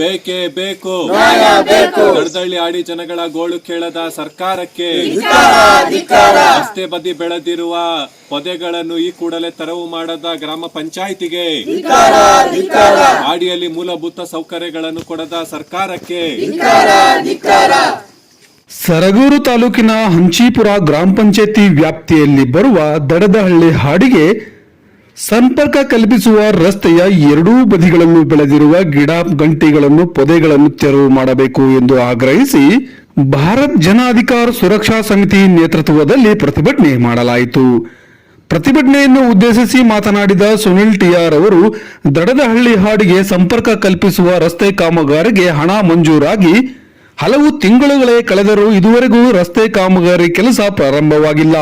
ಬೇಕೇ ಬೇಕು. ದಡದಳ್ಳಿ ಆಡಿ ಜನಗಳ ಗೋಳು ಕೇಳದ ಸರ್ಕಾರಕ್ಕೆ ರಸ್ತೆ ಬದಿ ಬೆಳೆದಿರುವ ಪೊದೆಗಳನ್ನು ಈ ಕೂಡಲೇ ತೆರವು ಮಾಡದ ಗ್ರಾಮ ಪಂಚಾಯಿತಿಗೆ ಆಡಿಯಲ್ಲಿ ಮೂಲಭೂತ ಸೌಕರ್ಯಗಳನ್ನು ಕೊಡದ ಸರ್ಕಾರಕ್ಕೆ ಸರಗೂರು ತಾಲೂಕಿನ ಹಂಚೀಪುರ ಗ್ರಾಮ ಪಂಚಾಯತಿ ವ್ಯಾಪ್ತಿಯಲ್ಲಿ ಬರುವ ದಡದಹಳ್ಳಿ ಹಾಡಿಗೆ ಸಂಪರ್ಕ ಕಲ್ಪಿಸುವ ರಸ್ತೆಯ ಎರಡೂ ಬದಿಗಳನ್ನು ಬೆಳೆದಿರುವ ಗಿಡ ಗಂಟಿಗಳನ್ನು ಪೊದೆಗಳನ್ನು ತೆರವು ಮಾಡಬೇಕು ಎಂದು ಆಗ್ರಹಿಸಿ ಭಾರತ್ ಜನಾಧಿಕಾರ ಸುರಕ್ಷಾ ಸಮಿತಿ ನೇತೃತ್ವದಲ್ಲಿ ಪ್ರತಿಭಟನೆ ಮಾಡಲಾಯಿತು. ಪ್ರತಿಭಟನೆಯನ್ನು ಉದ್ದೇಶಿಸಿ ಮಾತನಾಡಿದ ಸುನಿಲ್ ಟಿಆರ್ ಅವರು, ದಡದಹಳ್ಳಿ ಹಾಡಿಗೆ ಸಂಪರ್ಕ ಕಲ್ಪಿಸುವ ರಸ್ತೆ ಕಾಮಗಾರಿಗೆ ಹಣ ಮಂಜೂರಾಗಿ. ಹಲವು ತಿಂಗಳುಗಳೇ ಕಳೆದರೂ ಇದುವರೆಗೂ ರಸ್ತೆ ಕಾಮಗಾರಿ ಕೆಲಸ ಪ್ರಾರಂಭವಾಗಿಲ್ಲ.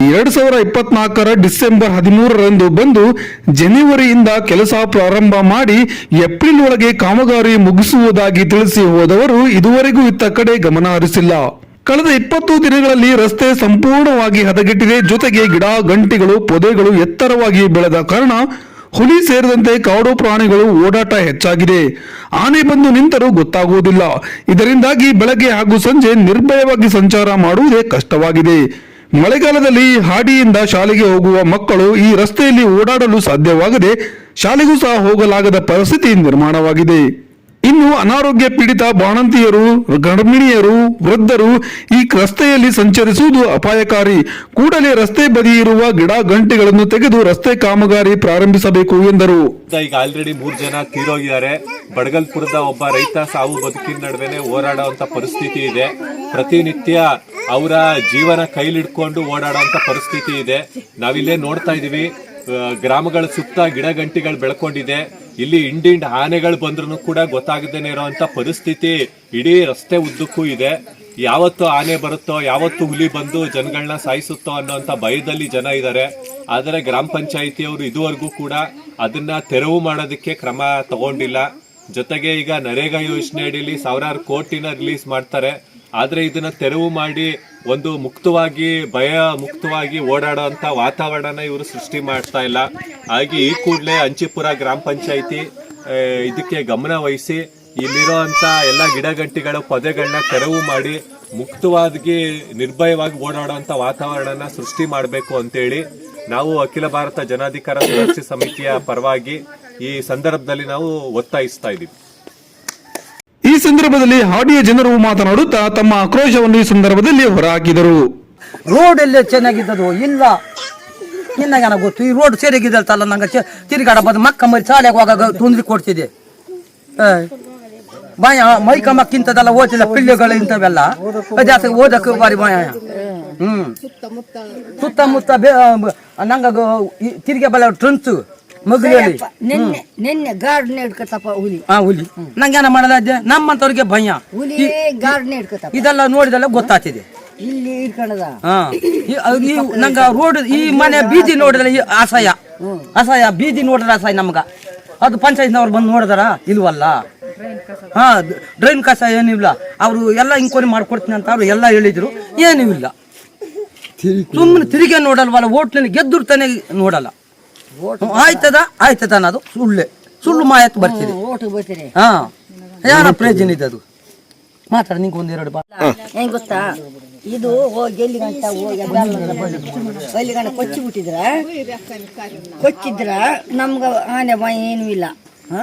ಎರಡ್ ಸಾವಿರ ಇಪ್ಪತ್ನಾಲ್ಕರ ಡಿಸೆಂಬರ್ ಹದಿಮೂರರಂದು ಬಂದು ಜನವರಿಯಿಂದ ಕೆಲಸ ಪ್ರಾರಂಭ ಮಾಡಿ ಏಪ್ರಿಲ್ ಒಳಗೆ ಕಾಮಗಾರಿ ಮುಗಿಸುವುದಾಗಿ ತಿಳಿಸಿ ಹೋದವರು ಇದುವರೆಗೂ ಇತ್ತ ಕಡೆ ಗಮನ ಹರಿಸಿಲ್ಲ. ಕಳೆದ ಇಪ್ಪತ್ತು ದಿನಗಳಲ್ಲಿ ರಸ್ತೆ ಸಂಪೂರ್ಣವಾಗಿ ಹದಗೆಟ್ಟಿದೆ. ಜೊತೆಗೆ ಗಿಡ, ಗಂಟಿಗಳು, ಪೊದೆಗಳು ಎತ್ತರವಾಗಿ ಬೆಳೆದ ಕಾರಣ ಹುಲಿ ಸೇರಿದಂತೆ ಕಾಡು ಪ್ರಾಣಿಗಳು ಓಡಾಟ ಹೆಚ್ಚಾಗಿದೆ. ಆನೆ ಬಂದು ನಿಂತರೂ ಗೊತ್ತಾಗುವುದಿಲ್ಲ. ಇದರಿಂದಾಗಿ ಬೆಳಗ್ಗೆ ಹಾಗೂ ಸಂಜೆ ನಿರ್ಭಯವಾಗಿ ಸಂಚಾರ ಮಾಡುವುದೇ ಕಷ್ಟವಾಗಿದೆ. ಮಳೆಗಾಲದಲ್ಲಿ ಹಾಡಿಯಿಂದ ಶಾಲೆಗೆ ಹೋಗುವ ಮಕ್ಕಳು ಈ ರಸ್ತೆಯಲ್ಲಿ ಓಡಾಡಲು ಸಾಧ್ಯವಾಗದೆ ಶಾಲೆಗೂ ಸಹ ಹೋಗಲಾಗದ ಪರಿಸ್ಥಿತಿ ನಿರ್ಮಾಣವಾಗಿದೆ. ಇನ್ನು ಅನಾರೋಗ್ಯ ಪೀಡಿತ ಬಾಣಂತಿಯರು, ಗರ್ಭಿಣಿಯರು, ವೃದ್ಧರು ಈ ರಸ್ತೆಯಲ್ಲಿ ಸಂಚರಿಸುವುದು ಅಪಾಯಕಾರಿ. ಕೂಡಲೇ ರಸ್ತೆ ಬದಿ ಇರುವ ಗಿಡ ಗಂಟೆಗಳನ್ನು ತೆಗೆದು ರಸ್ತೆ ಕಾಮಗಾರಿ ಪ್ರಾರಂಭಿಸಬೇಕು ಎಂದರು. ಈಗ ಆಲ್ರೆಡಿ ಮೂರು ಜನ ತೀರೋಗಿದ್ದಾರೆ. ಬಡಗಲ್ಪುರದ ಒಬ್ಬ ರೈತ ಸಾವು ಬದುಕಿನ ನಡುವೆ ಓಡಾಡುವಂತ ಪರಿಸ್ಥಿತಿ ಇದೆ. ಪ್ರತಿನಿತ್ಯ ಅವರ ಜೀವನ ಕೈಲಿಡ್ಕೊಂಡು ಓಡಾಡುವಂತ ಪರಿಸ್ಥಿತಿ ಇದೆ. ನಾವಿಲ್ಲೇ ನೋಡ್ತಾ ಇದೀವಿ ಗ್ರಾಮಗಳ ಸುತ್ತ ಗಿಡ ಗಂಟಿಗಳು ಬೆಳ್ಕೊಂಡಿದೆ. ಇಲ್ಲಿ ಇಂಡಿಂಡ್ ಆನೆಗಳು ಬಂದ್ರೂ ಕೂಡ ಗೊತ್ತಾಗದೇನೆ ಇರುವಂತ ಪರಿಸ್ಥಿತಿ. ಇಡೀ ರಸ್ತೆ ಉದ್ದಕ್ಕೂ ಇದೆ. ಯಾವತ್ತು ಆನೆ ಬರುತ್ತೋ, ಯಾವತ್ತು ಹುಲಿ ಬಂದು ಜನಗಳನ್ನ ಸಾಯಿಸುತ್ತೋ ಅನ್ನೋಂತ ಭಯದಲ್ಲಿ ಜನ ಇದ್ದಾರೆ ಆದರೆ ಗ್ರಾಮ ಪಂಚಾಯಿತಿಯವರು ಇದುವರೆಗೂ ಕೂಡ ಅದನ್ನ ತೆರವು ಮಾಡೋದಕ್ಕೆ ಕ್ರಮ ತಗೊಂಡಿಲ್ಲ. ಜೊತೆಗೆ ಈಗ ನರೇಗಾ ಯೋಜನೆ ಅಡಿಯಲ್ಲಿ ಸಾವಿರಾರು ಕೋಟಿನ ರಿಲೀಸ್ ಮಾಡ್ತಾರೆ. ಆದರೆ ಇದನ್ನ ತೆರವು ಮಾಡಿ ಒಂದು ಮುಕ್ತವಾಗಿ, ಭಯ ಮುಕ್ತವಾಗಿ ಓಡಾಡುವಂತ ವಾತಾವರಣನ ಇವರು ಸೃಷ್ಟಿ ಮಾಡ್ತಾ ಇಲ್ಲ. ಹಾಗೆ ಈ ಕೂಡಲೇ ಅಂಚಿಪುರ ಗ್ರಾಮ ಪಂಚಾಯಿತಿ ಇದಕ್ಕೆ ಗಮನ ವಹಿಸಿ ಇಲ್ಲಿರುವಂತ ಎಲ್ಲ ಗಿಡಗಂಟಿಗಳ ಪೊದೆಗಳನ್ನ ತೆರವು ಮಾಡಿ ಮುಕ್ತವಾಗಿ, ನಿರ್ಭಯವಾಗಿ ಓಡಾಡುವಂತ ವಾತಾವರಣನ ಸೃಷ್ಟಿ ಮಾಡಬೇಕು ಅಂತೇಳಿ ನಾವು ಅಖಿಲ ಭಾರತ ಜನಾಧಿಕಾರ ಸುರಕ್ಷಾ ಸಮಿತಿಯ ಪರವಾಗಿ ಈ ಸಂದರ್ಭದಲ್ಲಿ ನಾವು ಒತ್ತಾಯಿಸ್ತಾ ಇದ್ದೀವಿ. ಈ ಸಂದರ್ಭದಲ್ಲಿ ಹಾಡಿಯ ಜನರು ಮಾತನಾಡುತ್ತಾ ತಮ್ಮ ಆಕ್ರೋಶವನ್ನು ಈ ಸಂದರ್ಭದಲ್ಲಿ ಹೊರಹಾಕಿದರು. ರೋಡ್ ಎಲ್ಲ ಚೆನ್ನಾಗಿದ್ದದು ಇಲ್ಲ. ಇನ್ನಾಗ ನನಗೆ ಗೊತ್ತು, ಈ ರೋಡ್ ಸರಿಯಾಗಿದ್ದಲ್ಲ ನಂಗೆ ತಿರುಗಾಡ ಬಂದು ಮಕ್ಕ ಮರಿ ಶಾಲೆಗೆ ತೊಂದ್ರೆ ಕೊಡ್ತಿದೆ. ಬಾಯ ಭಯ, ಮೈ ಮಕ್ಕಿಂತದೆಲ್ಲ ಓದಿಲ್ಲ ಪಿಳ್ಳೆಗಳು ಇಂಥವೆಲ್ಲ. ಜಾಸ್ತಿ ಓದಕ್ಕೆ ಬಾರಿ ಭಯ. ಹ್ಮ್. ಸುತ್ತಮುತ್ತ ನಂಗ ತಿರುಗಿ ಬಲ್ಲ ಟ್ರಂಚ್. ಮಗುಲಲ್ಲಿ ನಿನ್ನೆ ನಿನ್ನೆ ಗಾರ್ಡ್ನ ಹಿಡ್ಕತ್ತಪ್ಪ ಹುಲಿ. ಹಾ ಹುಲಿ. ನಂಗೇನ ಮಾಡಲ್ಲ ನಮ್ಮಂತವ್ರಿಗೆ ಭಯ. ಹುಲಿ ಗಾರ್ಡ್ನ ಹಿಡ್ಕತ್ತಪ್ಪ ಇದೆಲ್ಲ ನೋಡಿದೆಲ್ಲ ಗೊತ್ತಾಗ್ತಿದೆ. ಇಲ್ಲಿ ಹಿಡ್ಕೊಂಡದ ನಂಗ ರೋಡ್ ಈ ಮನೆ ಬೀದಿ ನೋಡಿದ್ರೆ ಈ ಅಸಹ್ಯ ಅಸಹ್ಯ ಬೀದಿ ನೋಡಿದ್ರೆ ಅಸಹ್ಯ ನಮ್ಗ. ಅದು ಪಂಚಾಯತ್ನವ್ರು ಬಂದು ನೋಡಿದಾರ? ಇಲ್ವಲ್ಲ? ಹಾ ಡ್ರೈನ್ ಕಸ ಏನಿಲ್ಲ ಅವರು ಎಲ್ಲ ಇಂಕ್ವೈರಿ ಮಾಡ್ಕೊಡ್ತೀನಿ ಅಂತ ಅವ್ರು ಎಲ್ಲ ಹೇಳಿದ್ರು. ಏನೂ ಇಲ್ಲ. ಸುಮ್ಮನೆ ತಿರುಗಿ ನೋಡಲ್ವಲ್ಲ ಓಟ್ನಲ್ಲಿ ಗೆದ್ದು ನೋಡಲ್ಲ. ಹ್ಮ್, ಆಯ್ತದ? ಆಯ್ತದ ಅನ್ನೋದು? ಸುಳ್ಳೆ. ಸುಳ್ಳು ಮಾಯತ್ ಬರ್ತಿದೆ ಓಟು ಬರ್ತೀನಿ ಹಾ. ಯಾರ ಪ್ರಯೋಜನ ಇದೆ ಅದು? ಮಾತಾಡ ನಿಂಗೆ ಒಂದೆರಡು ಬಾ. ಹೆಂಗ್ ಗೊತ್ತಾ? ಇದು ಹೋಗಿ ಎಲ್ಲಿ ಗಂಟ ಹೋಗಿ ಗಂಟ ಕೊಚ್ಚಿ ಬಿಟ್ಟಿದ್ರ ಕೊಚ್ಚಿದ್ರ? ನಮ್ಗ ಆನೆ ಏನು ಏನೂ ಇಲ್ಲ. ಹ?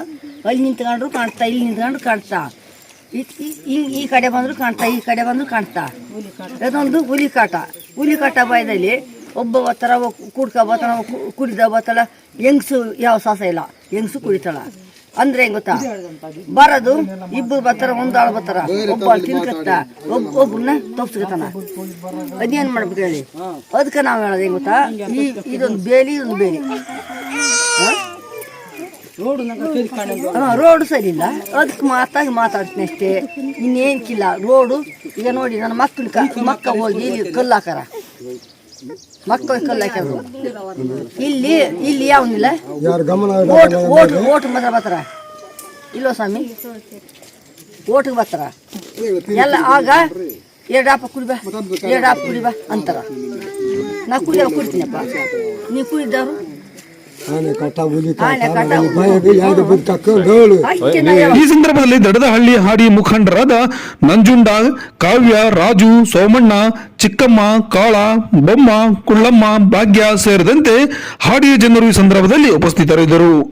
ಅಲ್ಲಿ ನಿಂತ್ಕೊಂಡ್ರು ಕಾಣ್ತಾ ಇಲ್ಲಿ ನಿಂತ್ಕೊಂಡ್ರು ಕಾಣ್ತಾ. ಈ- ಈ ಕಡೆ ಬಂದ್ರು ಕಾಣ್ತಾ ಈ ಕಡೆ ಬಂದ್ರು ಕಾಣ್ತಾ. ಅದೊಂದು ಹುಲಿ ಕಾಟ ಹುಲಿ ಕಾಟ ಭಯದಲ್ಲಿ ಒಬ್ಬ ಬರ್ತಾರ ಕುಡ್ಕ ಬರ್ತಾನ ಕುಡಿದ ಬರ್ತಾಳ ಹೆಂಗ್ಸು ಯಾವ ಸಾಸ ಇಲ್ಲ. ಹೆಂಗ್ಸು ಕುಡಿತಾಳ ಅಂದ್ರೆ ಹೆಂಗ್ ಗೊತ್ತಾ? ಬರೋದು ಇಬ್ಬರು ಬರ್ತಾರ ಒಂದ್ ಆಳು ಬರ್ತಾರ ಒಬ್ಬ ತಿನ್ಕತ್ತ ಒಬ್ಬ ಒಬ್ಬನ ತಪ್ಸ್ಕತಾನ. ಅದೇನ್ ಮಾಡ್ಬೇಕು ಹೇಳಿ? ಅದಕ್ಕೆ ನಾವು ಹೇಳೋದು ಹೆಂಗ ಗೊತ್ತಾ? ಈ ಇದೊಂದು ಬೇಲಿ ಇದೊಂದು ಬೇಲಿ. ಹಾಂ? ರೋಡ್ ಸರಿ ಇಲ್ಲ. ಅದಕ್ಕೆ ಮಾತಾಗಿ ಮಾತಾಡ್ತೀನಿ ಅಷ್ಟೇ. ಇನ್ನೇನ್ಕಿಲ್ಲ ರೋಡು, ಈಗ ನೋಡಿ ನನ್ನ ಮಕ್ಕಳ ಮಕ್ಕ ಹೋಗಿ ಕಲ್ಲಾಕಾರ ಮಕ್ಕಳು ಕಲ್ಲು ಹಾಕ್ಯಾರು ಇಲ್ಲಿ ಇಲ್ಲಿ ಯಾವನಿಲ್ಲ ಓಟ್ ಓಟ್ ಓಟ್ ಮಾತ್ರ ಬರ್ತಾರ? ಇಲ್ಲೋ ಸ್ವಾಮಿ. ಓಟಿಗೆ ಬರ್ತಾರ? ಎಲ್ಲ ಆಗ ಎರಡು ಆಪ ಕುಡಿಬಾ ಎರಡು ಆಪ ಕುಡಿಬಾ ಅಂತಾರ. ನಾ ಕುಡಿಯೋ ಕುಡಿತೀನಪ್ಪ. ನೀವು ಕುಡಿದವರು? ಈ ಸಂದರ್ಭದಲ್ಲಿ ದಡದಹಳ್ಳಿ ಹಾಡಿ ಮುಖಂಡರಾದ ನಂಜುಂಡ ಕಾವ್ಯ ರಾಜು ಸೋಮಣ್ಣ ಚಿಕ್ಕಮ್ಮ ಕಾಳ ಬೊಮ್ಮ ಕುಳ್ಳಮ್ಮ ಭಾಗ್ಯ ಸೇರಿದಂತೆ ಹಾಡಿಯ ಜನರು ಈ ಸಂದರ್ಭದಲ್ಲಿ ಉಪಸ್ಥಿತರಿದ್ದರು.